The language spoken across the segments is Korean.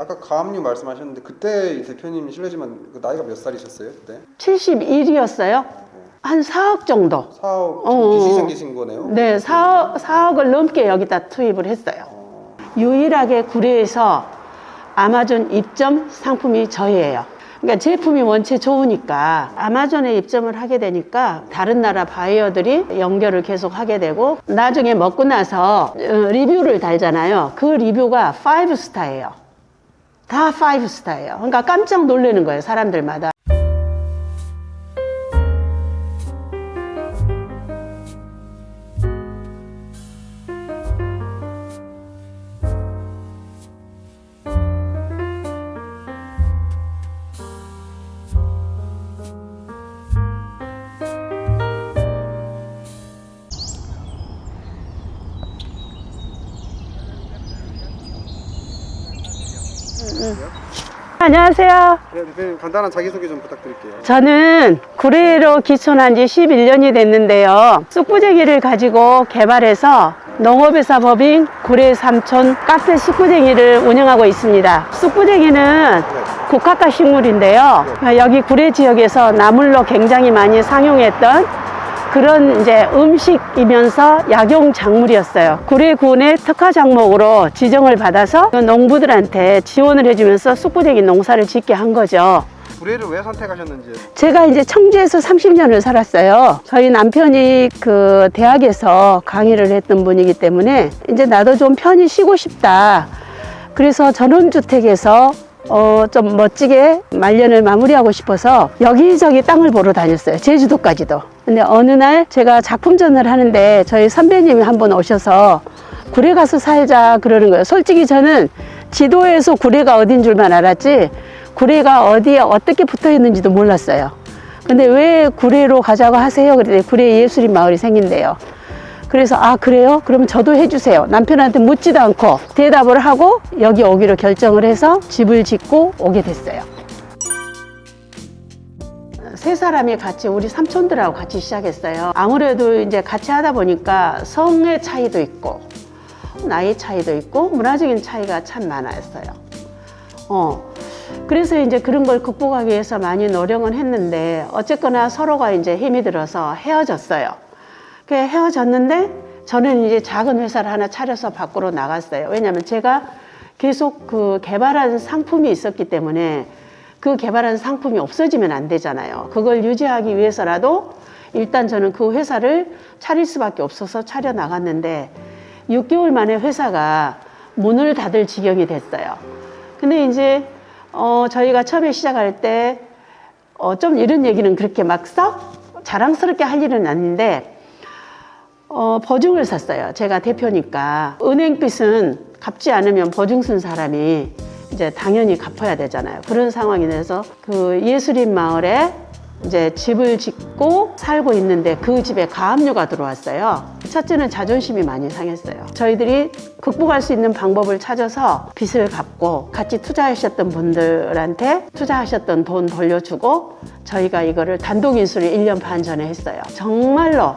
아까 가압류 말씀하셨는데 그때 이 대표님이 실례지만 그 나이가 몇 살이셨어요 그때? 71이었어요. 한 4억 정도. 4억 어, 빚이 어. 생기신 거네요? 네, 4억, 4억을 넘게 여기다 투입을 했어요. 유일하게 구례에서 아마존 입점 상품이 저희예요. 그러니까 제품이 원체 좋으니까 아마존에 입점을 하게 되니까 다른 나라 바이어들이 연결을 계속 하게 되고 나중에 먹고 나서 어, 리뷰를 달잖아요. 그 리뷰가 5스타예요. 다 5스타예요. 그러니까 깜짝 놀라는 거예요, 사람들마다. 안녕하세요. 네, 대표님 간단한 자기소개 좀 부탁드릴게요. 저는 구례로 기촌한 지 11년이 됐는데요. 쑥부쟁이를 가지고 개발해서 농업회사 법인 구례 삼촌 카페 쑥부쟁이를 운영하고 있습니다. 쑥부쟁이는 국화과 식물인데요. 여기 구례 지역에서 나물로 굉장히 많이 상용했던 그런 이제 음식이면서 약용 작물이었어요. 구례군의 특화 작목으로 지정을 받아서 그 농부들한테 지원을 해주면서 쑥부쟁이 농사를 짓게 한 거죠. 구례를 왜 선택하셨는지 제가 이제 청주에서 30년을 살았어요. 저희 남편이 그 대학에서 강의를 했던 분이기 때문에 이제 나도 좀 편히 쉬고 싶다. 그래서 전원주택에서 어, 좀 멋지게 말년을 마무리하고 싶어서 여기저기 땅을 보러 다녔어요. 제주도까지도. 근데 어느 날 제가 작품전을 하는데 저희 선배님이 한 번 오셔서 구례 가서 살자 그러는 거예요. 솔직히 저는 지도에서 구례가 어딘 줄만 알았지 구례가 어디에 어떻게 붙어 있는지도 몰랐어요. 근데 왜 구례로 가자고 하세요? 그랬더니 구례 예술인 마을이 생긴대요. 그래서 아 그래요? 그러면 저도 해주세요. 남편한테 묻지도 않고 대답을 하고 여기 오기로 결정을 해서 집을 짓고 오게 됐어요. 세 사람이 같이 우리 삼촌들하고 같이 시작했어요. 아무래도 이제 같이 하다 보니까 성의 차이도 있고 나이 차이도 있고 문화적인 차이가 참 많았어요. 어. 그래서 이제 그런 걸 극복하기 위해서 많이 노력은 했는데 어쨌거나 서로가 이제 힘이 들어서 헤어졌어요. 그 헤어졌는데 저는 이제 작은 회사를 하나 차려서 밖으로 나갔어요. 왜냐하면 제가 계속 그 개발한 상품이 있었기 때문에 그 개발한 상품이 없어지면 안 되잖아요. 그걸 유지하기 위해서라도 일단 저는 그 회사를 차릴 수밖에 없어서 차려 나갔는데 6개월 만에 회사가 문을 닫을 지경이 됐어요. 근데 이제 어, 저희가 처음에 시작할 때 어, 좀 이런 얘기는 그렇게 막 썩 자랑스럽게 할 일은 아닌데 어, 보증을 샀어요. 제가 대표니까. 은행빚은 갚지 않으면 보증 쓴 사람이 이제 당연히 갚아야 되잖아요. 그런 상황이 돼서 그 예술인 마을에 이제 집을 짓고 살고 있는데 그 집에 가압류가 들어왔어요. 첫째는 자존심이 많이 상했어요. 저희들이 극복할 수 있는 방법을 찾아서 빚을 갚고 같이 투자하셨던 분들한테 투자하셨던 돈 돌려주고 저희가 이거를 단독 인수를 1년 반 전에 했어요. 정말로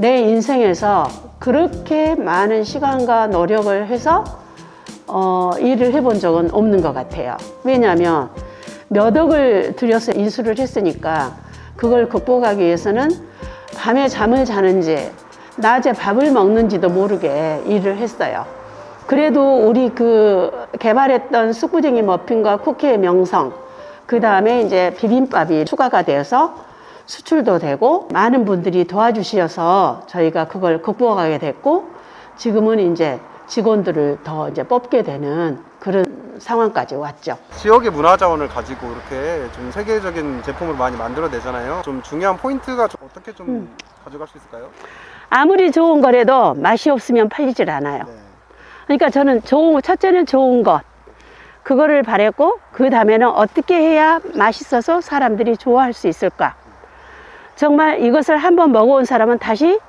내 인생에서 그렇게 많은 시간과 노력을 해서 어, 일을 해본 적은 없는 것 같아요. 왜냐하면 몇 억을 들여서 인수를 했으니까 그걸 극복하기 위해서는 밤에 잠을 자는지 낮에 밥을 먹는지도 모르게 일을 했어요. 그래도 우리 그 개발했던 쑥부쟁이 머핀과 쿠키의 명성, 그 다음에 이제 비빔밥이 추가가 되어서 수출도 되고 많은 분들이 도와주셔서 저희가 그걸 극복하게 됐고 지금은 이제 직원들을 더 이제 뽑게 되는 그런 상황까지 왔죠. 지역의 문화 자원을 가지고 이렇게 좀 세계적인 제품을 많이 만들어내잖아요. 좀 중요한 포인트가 좀 어떻게 좀 음. 가져갈 수 있을까요? 아무리 좋은 거라도 맛이 없으면 팔리질 않아요. 네. 그러니까 저는 좋은 거, 첫째는 좋은 것. 그거를 바랬고, 그 다음에는 어떻게 해야 맛있어서 사람들이 좋아할 수 있을까. 정말 이것을 한번 먹어온 사람은 다시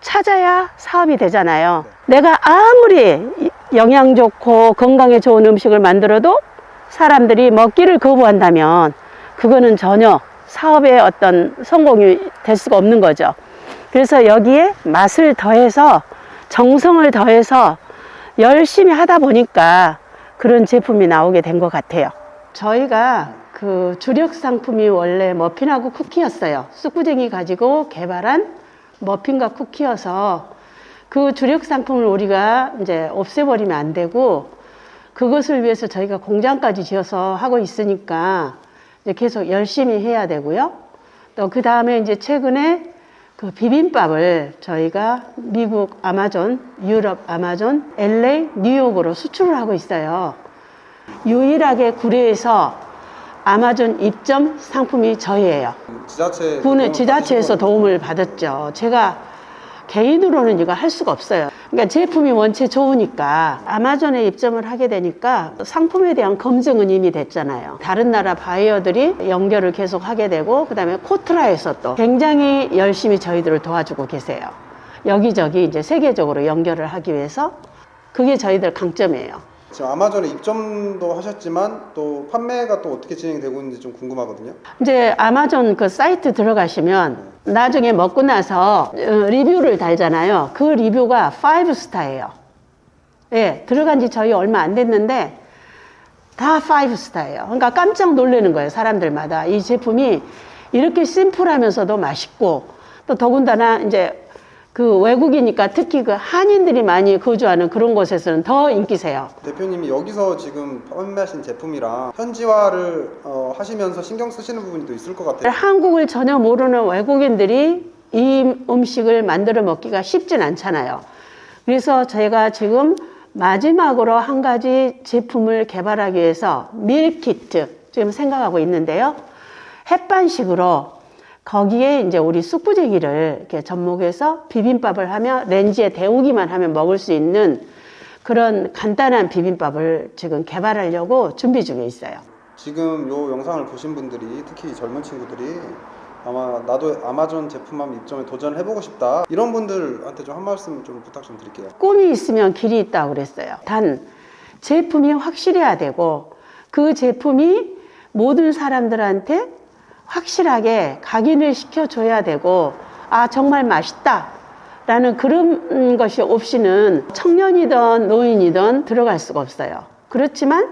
찾아야 사업이 되잖아요. 내가 아무리 이- 영양 좋고 건강에 좋은 음식을 만들어도 사람들이 먹기를 거부한다면 그거는 전혀 사업의 어떤 성공이 될 수가 없는 거죠. 그래서 여기에 맛을 더해서 정성을 더해서 열심히 하다 보니까 그런 제품이 나오게 된 것 같아요. 저희가 그 주력 상품이 원래 머핀하고 쿠키였어요. 쑥부쟁이 가지고 개발한 머핀과 쿠키여서 그 주력 상품을 우리가 이제 없애버리면 안 되고 그것을 위해서 저희가 공장까지 지어서 하고 있으니까 계속 열심히 해야 되고요. 또 그 다음에 이제 최근에 그 비빔밥을 저희가 미국 아마존, 유럽 아마존, LA, 뉴욕으로 수출을 하고 있어요. 유일하게 구례에서 아마존 입점 상품이 저희예요. 지자체 군의 지자체에서 도움을 받았죠. 제가 개인으로는 이거 할 수가 없어요. 그러니까 제품이 원체 좋으니까 아마존에 입점을 하게 되니까 상품에 대한 검증은 이미 됐잖아요. 다른 나라 바이어들이 연결을 계속 하게 되고 그다음에 코트라에서 또 굉장히 열심히 저희들을 도와주고 계세요. 여기저기 이제 세계적으로 연결을 하기 위해서 그게 저희들 강점이에요. 지금 아마존에 입점도 하셨지만 또 판매가 또 어떻게 진행되고 있는지 좀 궁금하거든요. 이제 아마존 그 사이트 들어가시면 나중에 먹고 나서 어, 리뷰를 달잖아요. 그 리뷰가 5스타예요. 예, 들어간 지 저희 얼마 안 됐는데 다 5스타예요. 그러니까 깜짝 놀라는 거예요. 사람들마다. 이 제품이 이렇게 심플하면서도 맛있고 또 더군다나 이제 그 외국이니까 특히 그 한인들이 많이 거주하는 그런 곳에서는 더 인기세요. 대표님이 여기서 지금 판매하신 제품이랑 현지화를 어, 하시면서 신경 쓰시는 부분이 또 있을 것 같아요. 한국을 전혀 모르는 외국인들이 이 음식을 만들어 먹기가 쉽진 않잖아요. 그래서 제가 지금 마지막으로 한 가지 제품을 개발하기 위해서 밀키트 지금 생각하고 있는데요. 햇반식으로 거기에 이제 우리 쑥부쟁이를 이렇게 접목해서 비빔밥을 하면 렌지에 데우기만 하면 먹을 수 있는 그런 간단한 비빔밥을 지금 개발하려고 준비 중에 있어요. 지금 요 영상을 보신 분들이 특히 젊은 친구들이 아마 나도 아마존 제품 한번 입점에 도전을 해보고 싶다 이런 분들한테 좀 한 말씀 좀 부탁 좀 드릴게요. 꿈이 있으면 길이 있다고 그랬어요. 단 제품이 확실해야 되고 그 제품이 모든 사람들한테 확실하게 각인을 시켜줘야 되고 아 정말 맛있다 라는 그런 것이 없이는 청년이든 노인이든 들어갈 수가 없어요. 그렇지만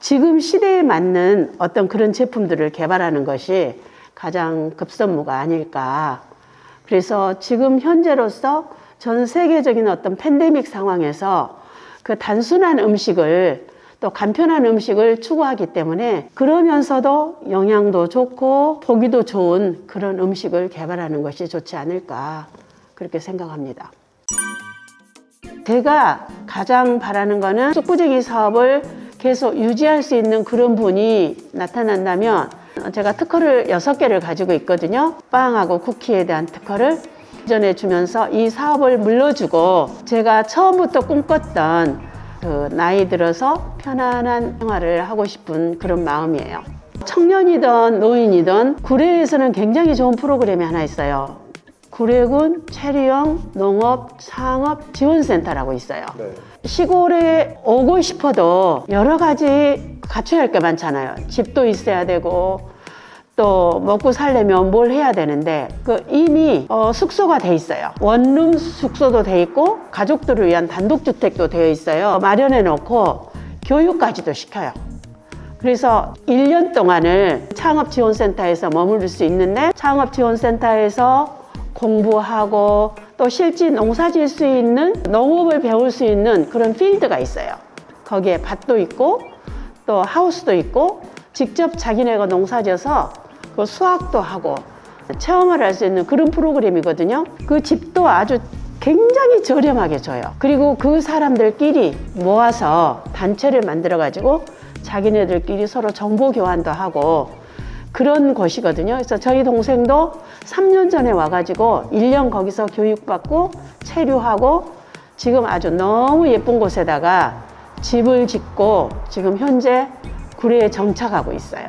지금 시대에 맞는 어떤 그런 제품들을 개발하는 것이 가장 급선무가 아닐까. 그래서 지금 현재로서 전 세계적인 어떤 팬데믹 상황에서 그 단순한 음식을 또 간편한 음식을 추구하기 때문에 그러면서도 영양도 좋고 보기도 좋은 그런 음식을 개발하는 것이 좋지 않을까 그렇게 생각합니다. 제가 가장 바라는 거는 쑥부쟁이 사업을 계속 유지할 수 있는 그런 분이 나타난다면 제가 특허를 여섯 개를 가지고 있거든요. 빵하고 쿠키에 대한 특허를 전해 주면서 이 사업을 물려주고 제가 처음부터 꿈꿨던 그 나이 들어서 편안한 생활을 하고 싶은 그런 마음이에요. 청년이든 노인이든 구례에서는 굉장히 좋은 프로그램이 하나 있어요. 구례군 체리형 농업 상업 지원센터라고 있어요. 네. 시골에 오고 싶어도 여러 가지 갖춰야 할 게 많잖아요. 집도 있어야 되고 또 먹고 살려면 뭘 해야 되는데 그 이미 어, 숙소가 돼 있어요. 원룸 숙소도 돼 있고 가족들을 위한 단독주택도 되어 있어요. 마련해 놓고 교육까지도 시켜요. 그래서 1년 동안을 창업지원센터에서 머무를 수 있는데 창업지원센터에서 공부하고 또 실제 농사 지을 수 있는 농업을 배울 수 있는 그런 필드가 있어요. 거기에 밭도 있고 또 하우스도 있고 직접 자기네가 농사 지어서 그 수확도 하고 체험을 할 수 있는 그런 프로그램이거든요. 그 집도 아주 굉장히 저렴하게 줘요. 그리고 그 사람들끼리 모아서 단체를 만들어 가지고 자기네들끼리 서로 정보 교환도 하고 그런 곳이거든요. 그래서 저희 동생도 3년 전에 와가지고 1년 거기서 교육받고 체류하고 지금 아주 너무 예쁜 곳에다가 집을 짓고 지금 현재 구례에 정착하고 있어요.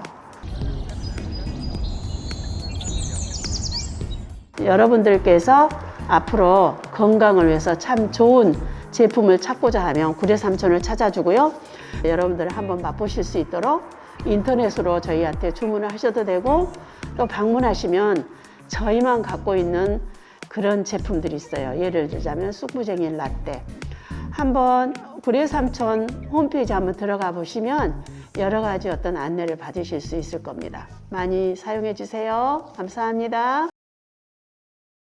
여러분들께서 앞으로 건강을 위해서 참 좋은 제품을 찾고자 하면 구례 삼촌을 찾아주고요. 여러분들 한번 맛보실 수 있도록 인터넷으로 저희한테 주문을 하셔도 되고 또 방문하시면 저희만 갖고 있는 그런 제품들이 있어요. 예를 들자면 쑥부쟁이 라떼. 한번 구례 삼촌 홈페이지 한번 들어가 보시면 여러 가지 어떤 안내를 받으실 수 있을 겁니다. 많이 사용해 주세요. 감사합니다.